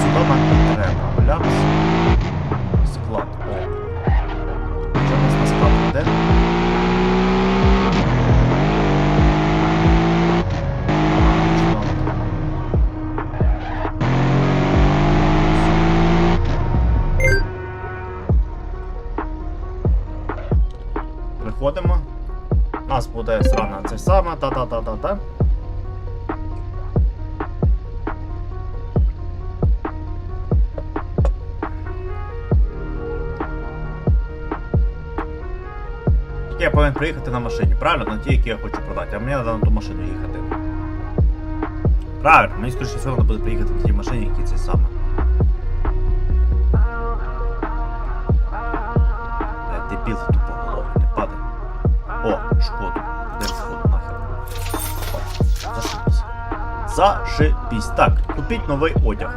сюди нам і треба. Глянь. Склад. О. Що у нас на склад веде? Приходимо. У нас буде срана це саме, та-та-та-та-та. Я повинен приїхати на машині, правильно? На ті, які я хочу продати, а мені треба на ту машину їхати. Правильно, мені скоріше всього треба буде приїхати на тій машині, які це саме. Дебіл тупо голови, не падай. О, шкоду. Де шкоду нахер? О, Зашибись. Зашибись. Так, купіть новий одяг.